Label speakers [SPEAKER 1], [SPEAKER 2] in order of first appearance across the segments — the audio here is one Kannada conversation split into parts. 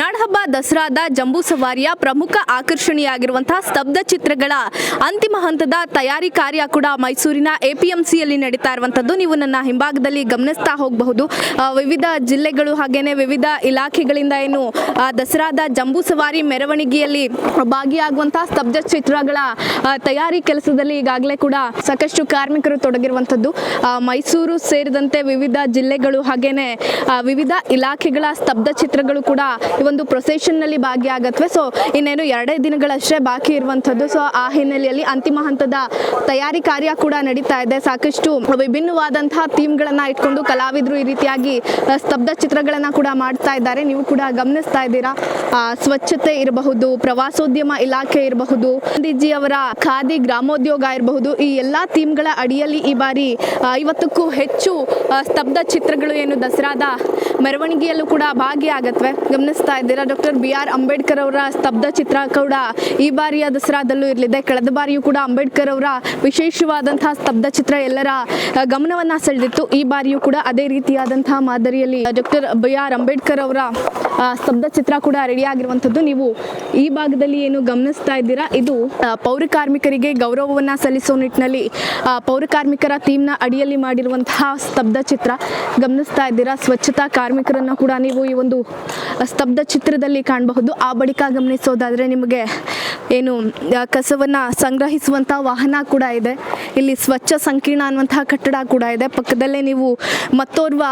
[SPEAKER 1] ನಾಡಹಬ್ಬ ದಸರಾದ ಜಂಬೂ ಸವಾರಿಯ ಪ್ರಮುಖ ಆಕರ್ಷಣೆಯಾಗಿರುವಂತಹ ಸ್ತಬ್ಧ ಚಿತ್ರಗಳ ಅಂತಿಮ ಹಂತದ ತಯಾರಿ ಕಾರ್ಯ ಕೂಡ ಮೈಸೂರಿನ ಎಪಿಎಂಸಿಯಲ್ಲಿ ನಡೀತಾ ಇರುವಂಥದ್ದು ನೀವು ನನ್ನ ಹಿಂಭಾಗದಲ್ಲಿ ಗಮನಿಸ್ತಾ ಹೋಗಬಹುದು. ವಿವಿಧ ಜಿಲ್ಲೆಗಳು ಹಾಗೇನೆ ವಿವಿಧ ಇಲಾಖೆಗಳಿಂದ ಏನು ದಸರಾದ ಜಂಬೂ ಸವಾರಿ ಮೆರವಣಿಗೆಯಲ್ಲಿ ಭಾಗಿಯಾಗುವಂತಹ ಸ್ತಬ್ಧ ಚಿತ್ರಗಳ ತಯಾರಿ ಕೆಲಸದಲ್ಲಿ ಈಗಾಗಲೇ ಕೂಡ ಸಾಕಷ್ಟು ಕಾರ್ಮಿಕರು ತೊಡಗಿರುವಂಥದ್ದು ಮೈಸೂರು ಸೇರಿದಂತೆ ವಿವಿಧ ಜಿಲ್ಲೆಗಳು ಹಾಗೇನೆ ವಿವಿಧ ಇಲಾಖೆಗಳ ಸ್ತಬ್ಧ ಚಿತ್ರಗಳು ಕೂಡ ಒಂದು ಪ್ರೊಸೆಷನ್ನಲ್ಲಿ ಭಾಗಿಯಾಗತ್ವೆ. ಸೊ ಇನ್ನೇನು ಎರಡೇ ದಿನಗಳಷ್ಟೇ ಬಾಕಿ ಇರುವಂಥದ್ದು. ಸೊ ಆ ಹಿನ್ನೆಲೆಯಲ್ಲಿ ಅಂತಿಮ ಹಂತದ ತಯಾರಿ ಕಾರ್ಯ ಕೂಡ ನಡೀತಾ ಇದೆ. ಸಾಕಷ್ಟು ವಿಭಿನ್ನವಾದಂತಹ ಥೀಮ್ಗಳನ್ನು ಇಟ್ಕೊಂಡು ಕಲಾವಿದರು ಈ ರೀತಿಯಾಗಿ ಸ್ತಬ್ಧ ಚಿತ್ರಗಳನ್ನ ಕೂಡ ಮಾಡ್ತಾ ಇದ್ದಾರೆ. ನೀವು ಕೂಡ ಗಮನಿಸ್ತಾ ಇದ್ದೀರಾ? ಸ್ವಚ್ಛತೆ ಇರಬಹುದು, ಪ್ರವಾಸೋದ್ಯಮ ಇಲಾಖೆ ಇರಬಹುದು ಗಾಂಧೀಜಿ ಅವರ ಖಾದಿ ಗ್ರಾಮೋದ್ಯೋಗ ಇರಬಹುದು. ಈ ಎಲ್ಲಾ ಥೀಮ್ಗಳ ಅಡಿಯಲ್ಲಿ ಈ ಬಾರಿ ಐವತ್ತಕ್ಕೂ ಹೆಚ್ಚು ಸ್ತಬ್ಧ ಚಿತ್ರಗಳು ಏನು ದಸರಾದ ಮೆರವಣಿಗೆಯಲ್ಲೂ ಕೂಡ ಭಾಗಿಯಾಗತ್ವೆ. ಗಮನಿಸ್ತಾ ಇದ್ದೀರಾ, ಡಾಕ್ಟರ್ ಬಿ ಆರ್ ಅಂಬೇಡ್ಕರ್ ಅವರ ಸ್ತಬ್ಧ ಚಿತ್ರ ಕೂಡ ಈ ಬಾರಿಯ ದಸರಾದಲ್ಲೂ ಇರಲಿದೆ. ಕಳೆದ ಬಾರಿಯೂ ಕೂಡ ಅಂಬೇಡ್ಕರ್ ಅವರ ವಿಶೇಷವಾದಂತಹ ಸ್ತಬ್ಧ ಚಿತ್ರ ಎಲ್ಲರ ಗಮನವನ್ನ ಸೆಳೆದಿತ್ತು. ಈ ಬಾರಿಯೂ ಕೂಡ ಅದೇ ರೀತಿಯಾದಂತಹ ಮಾದರಿಯಲ್ಲಿ ಡಾಕ್ಟರ್ ಬಿ ಆರ್ ಅಂಬೇಡ್ಕರ್ ಅವರ ಸ್ತಬ್ಧ ಚಿತ್ರ ಕೂಡ ರೆಡಿ ಆಗಿರುವಂಥದ್ದು ನೀವು ಈ ಭಾಗದಲ್ಲಿ ಏನು ಗಮನಿಸ್ತಾ ಇದ್ದೀರಾ? ಇದು ಪೌರ ಕಾರ್ಮಿಕರಿಗೆ ಗೌರವವನ್ನ ಸಲ್ಲಿಸೋ ನಿಟ್ಟಿನಲ್ಲಿ ಪೌರ ಕಾರ್ಮಿಕರ ಥೀಮ್ನ ಅಡಿಯಲ್ಲಿ ಮಾಡಿರುವಂತಹ ಸ್ತಬ್ಧ ಚಿತ್ರ. ಗಮನಿಸ್ತಾ ಇದ್ದೀರಾ? ಸ್ವಚ್ಛತಾ ಕಾರ್ಮಿಕರನ್ನ ಕೂಡ ನೀವು ಈ ಒಂದು ಸ್ತಬ್ಧ ಚಿತ್ರದಲ್ಲಿ ಕಾಣಬಹುದು. ಆ ಬಳಿಕ ಗಮನಿಸೋದಾದ್ರೆ ನಿಮಗೆ ಏನು ಕಸವನ್ನು ಸಂಗ್ರಹಿಸುವಂಥ ವಾಹನ ಕೂಡ ಇದೆ. ಇಲ್ಲಿ ಸ್ವಚ್ಛ ಸಂಕೀರ್ಣ ಅನ್ನುವಂತಹ ಕಟ್ಟಡ ಕೂಡ ಇದೆ. ಪಕ್ಕದಲ್ಲೇ ನೀವು ಮತ್ತೋರ್ವ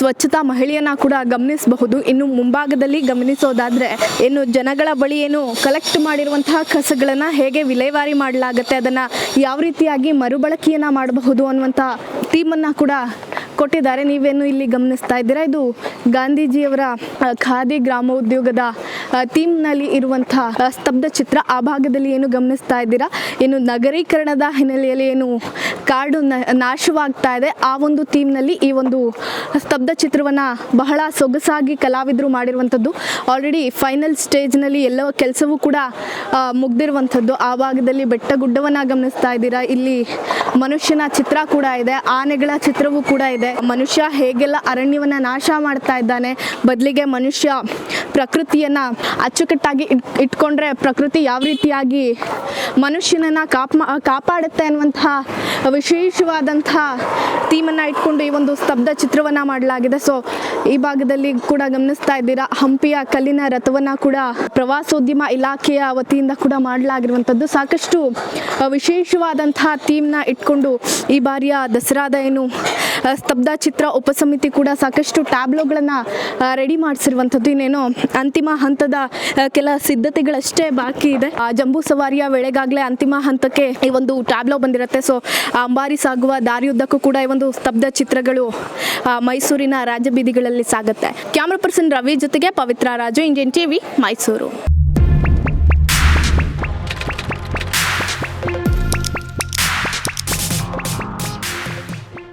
[SPEAKER 1] ಸ್ವಚ್ಛತಾ ಮಹಿಳೆಯನ್ನು ಕೂಡ ಗಮನಿಸಬಹುದು. ಇನ್ನು ಮುಂಭಾಗದಲ್ಲಿ ಗಮನಿಸೋದಾದ್ರೆ ಏನು, ಜನಗಳ ಬಳಿ ಏನು ಕಲೆಕ್ಟ್ ಮಾಡಿರುವಂತಹ ಕಸಗಳನ್ನ ಹೇಗೆ ವಿಲೇವಾರಿ ಮಾಡಲಾಗುತ್ತೆ, ಅದನ್ನ ಯಾವ ರೀತಿಯಾಗಿ ಮರುಬಳಕೆಯನ್ನ ಮಾಡಬಹುದು ಅನ್ನುವಂಥ ಥೀಮನ್ನು ಕೂಡ ಕೊಟ್ಟಿದ್ದಾರೆ. ನೀವೇನು ಇಲ್ಲಿ ಗಮನಿಸ್ತಾ ಇದ್ದೀರಾ? ಇದು ಗಾಂಧೀಜಿಯವರ ಖಾದಿ ಗ್ರಾಮೋದ್ಯೋಗದ ಥೀಮ್ನಲ್ಲಿ ಇರುವಂಥ ಸ್ತಬ್ಧ ಚಿತ್ರ. ಆ ಭಾಗದಲ್ಲಿ ಏನು ಗಮನಿಸ್ತಾ ಇದ್ದೀರಾ? ಏನು ನಗರೀಕರಣದ ಹಿನ್ನೆಲೆಯಲ್ಲಿ ಏನು ಕಾಡು ನಾಶವಾಗ್ತಾ ಇದೆ. ಆ ಒಂದು ಥೀಮ್ನಲ್ಲಿ ಈ ಒಂದು ಸ್ತಬ್ಧ ಚಿತ್ರವನ್ನು ಬಹಳ ಸೊಗಸಾಗಿ ಕಲಾವಿದರು ಮಾಡಿರುವಂಥದ್ದು. ಆಲ್ರೆಡಿ ಫೈನಲ್ ಸ್ಟೇಜ್ನಲ್ಲಿ ಎಲ್ಲ ಕೆಲಸವೂ ಕೂಡ ಮುಗ್ದಿರುವಂಥದ್ದು. ಆ ಭಾಗದಲ್ಲಿ ಬೆಟ್ಟ ಗುಡ್ಡವನ್ನು ಗಮನಿಸ್ತಾ ಇದ್ದೀರಾ? ಇಲ್ಲಿ ಮನುಷ್ಯನ ಚಿತ್ರ ಕೂಡ ಇದೆ, ಆನೆಗಳ ಚಿತ್ರವೂ ಕೂಡ ಇದೆ. ಮನುಷ್ಯ ಹೇಗೆಲ್ಲ ಅರಣ್ಯವನ್ನ ನಾಶ ಮಾಡ್ತಾ ಇದ್ದಾನೆ, ಬದಲಿಗೆ ಮನುಷ್ಯ ಪ್ರಕೃತಿಯನ್ನ ಅಚ್ಚುಕಟ್ಟಾಗಿ ಇಟ್, ಇಟ್ಕೊಂಡ್ರೆ ಪ್ರಕೃತಿ ಯಾವ ರೀತಿಯಾಗಿ ಮನುಷ್ಯನನ್ನ ಕಾಪ್, ಕಾಪಾಡುತ್ತೆ ಅನ್ನುವಂತಹ ವಿಶೇಷವಾದಂತಹ ಥೀಮನ್ನು ಇಟ್ಕೊಂಡು ಈ ಒಂದು ಸ್ತಬ್ಧ ಚಿತ್ರವನ್ನು ಮಾಡಲಾಗಿದೆ. ಸೊ ಈ ಭಾಗದಲ್ಲಿ ಕೂಡ ಗಮನಿಸ್ತಾ ಇದ್ದೀರಾ? ಹಂಪಿಯ ಕಲ್ಲಿನ ರಥವನ್ನು ಕೂಡ ಪ್ರವಾಸೋದ್ಯಮ ಇಲಾಖೆಯ ವತಿಯಿಂದ ಕೂಡ ಮಾಡಲಾಗಿರುವಂಥದ್ದು. ಸಾಕಷ್ಟು ವಿಶೇಷವಾದಂತಹ ಥೀಮ್ನ ಇಟ್ಕೊಂಡು ಈ ಬಾರಿಯ ದಸರಾದ ಏನು ಸ್ತಬ್ಧ ಚಿತ್ರ ಉಪಸಮಿತಿ ಕೂಡ ಸಾಕಷ್ಟು ಟ್ಯಾಬ್ಲೋಗಳನ್ನು ರೆಡಿ ಮಾಡಿಸಿರುವಂಥದ್ದು. ಇನ್ನೇನು ಅಂತಿಮ ಹಂತದ ಕೆಲ ಸಿದ್ಧತೆಗಳಷ್ಟೇ ಬಾಕಿ ಇದೆ. ಜಂಬೂ ಸವಾರಿಯ ವೇಳೆಗಾಗಲೇ ಅಂತಿಮ ಹಂತಕ್ಕೆ ಈ ಒಂದು ಟ್ಯಾಬ್ಲೋ ಬಂದಿರುತ್ತೆ. ಸೊ ಅಂಬಾರಿ ಸಾಗುವ ದಾರಿಯುದ್ದಕ್ಕೂ ಕೂಡ ಈ ಒಂದು ಸ್ತಬ್ಧ ಚಿತ್ರಗಳು ಮೈಸೂರಿನ ರಾಜಬೀದಿಗಳಲ್ಲಿ ಸಾಗುತ್ತೆ ಕ್ಯಾಮ್ರಾ ಪರ್ಸನ್ ರವಿ ಜೊತೆಗೆ ಪವಿತ್ರ ರಾಜು ಇಂಡಿಯನ್ ಟಿವಿ ಮೈಸೂರು.